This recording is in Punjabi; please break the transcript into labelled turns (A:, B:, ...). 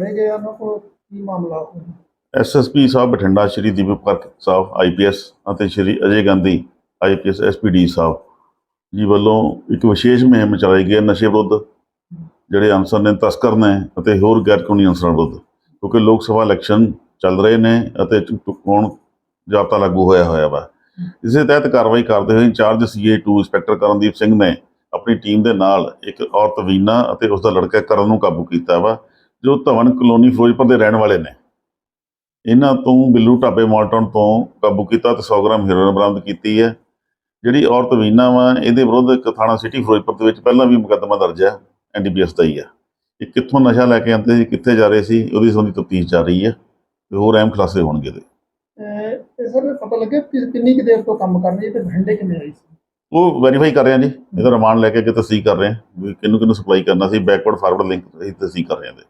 A: ਫੜੇ ਗਏ ਉਹਨਾਂ ਕੋਲ ਕੀ ਮਾਮਲਾ
B: ਐਸਐਸਪੀ ਸਾਹਿਬ ਬਠਿੰਡਾ, ਸ਼੍ਰੀ ਦੀਪਕ ਪਰਕ ਸਾਹਿਬ ਆਈਪੀਐਸ ਅਤੇ ਸ਼੍ਰੀ ਅਜੇ ਗਾਂਧੀ ਆਈਪੀਐਸ ਐਸਪੀਡੀ ਸਾਹਿਬ। ਜੀ ਵੱਲੋਂ ਇੱਕ ਵਿਸ਼ੇਸ਼ ਮੁਹਿੰਮ ਚਲਾਈ ਗਈ ਹੈ ਨਸ਼ੇ ਵਿਰੁੱਧ, ਜਿਹੜੇ ਅਨਸਰ ਨੇ, ਤਸਕਰ ਨੇ ਅਤੇ ਹੋਰ ਗੈਰ ਕਾਨੂੰਨੀ ਅਨਸਰਾਂ ਵਿਰੁੱਧ, ਕਿਉਂਕਿ ਲੋਕ ਸਭਾ ਇਲੈਕਸ਼ਨ ਚੱਲ ਰਹੇ ਨੇ ਅਤੇ ਚੁਕਾਉਣ ਜਾਬਤਾ ਲਾਗੂ ਹੋਇਆ ਹੋਇਆ ਵਾ। ਇਸੇ ਤਹਿਤ ਕਾਰਵਾਈ ਕਰਦੇ ਹੋਏ ਇੰਚਾਰਜ ਸੀਏ2 ਇੰਸਪੈਕਟਰ ਕਰਨਦੀਪ ਸਿੰਘ ਨੇ ਆਪਣੀ ਟੀਮ ਦੇ ਨਾਲ ਇੱਕ ਔਰਤ ਵੀਨਾ ਅਤੇ ਉਸ ਦਾ ਲੜਕਾ ਕਰਨ ਨੂੰ ਕਾਬੂ ਕੀਤਾ ਵਾ। ਜੋ ਧਵਨ ਕਲੋਨੀ ਫਿਰੋਜ਼ਪੁਰ ਦੇ ਰਹਿਣ ਵਾਲੇ ਨੇ ਇਹਨਾਂ ਤੋਂ ਬਿੱਲੂ ਢਾਬੇ ਮਾਲਟਨ ਤੋਂ ਕਾਬੂ ਕੀਤਾ ਤੇ 100 ਗ੍ਰਾਮ ਹੈਰੋਇਨ ਬਰਾਮਦ ਕੀਤੀ ਹੈ। ਜਿਹੜੀ ਔਰਤ ਵੀਨਾ ਵਾ ਇਹਦੇ ਵਿਰੁੱਧ ਇੱਕ ਥਾਣਾ ਸਿਟੀ ਫਿਰੋਜ਼ਪੁਰ ਦੇ ਵਿੱਚ ਪਹਿਲਾਂ ਵੀ ਮੁਕੱਦਮਾ ਦਰਜ ਹੈ ਐਨਡੀਪੀਐਸ ਦਾ ਹੀ ਹੈ। ਇਹ ਕਿੱਥੋਂ ਨਸ਼ਾ ਲੈ ਕੇ ਆਉਂਦੇ ਸੀ ਕਿੱਥੇ ਜਾ ਰਹੇ ਸੀ ਉਹਦੀ ਸੰਬੰਧੀ ਤਫਤੀਸ਼ ਚੱਲ ਰਹੀ ਹੈ ਤੇ ਹੋਰ ਅਹਿਮ ਖੁਲਾਸੇ ਹੋਣਗੇ
A: ਤੇ ਸਰ ਪਤਾ ਲੱਗਿਆ ਕਿ ਕਿੰਨੀ ਕੁ ਦੇਰ ਤੋਂ ਕੰਮ ਕਰ ਰਹੀ ਤੇ ਕਿਵੇਂ ਆਈ ਸੀ?
B: ਉਹ ਵੈਰੀਫਾਈ ਕਰ ਰਹੇ ਹਾਂ ਜੀ ਇਹਦਾ ਰਿਮਾਂਡ ਲੈ ਕੇ ਅੱਗੇ ਤਸਦੀਕ ਕਰ ਰਹੇ ਹਾਂ ਵੀ ਕਿਹਨੂੰ ਕਿਹਨੂੰ ਸਪਲਾਈ ਕਰਨਾ ਸੀ ਬੈਕਵਰਡ ਫਾਰਵਰਡ ਲਿੰਕ ਅਸੀਂ ਤਸਦੀਕ ਕਰ ਰਹੇ ਹਾਂ ਇਹਦੇ।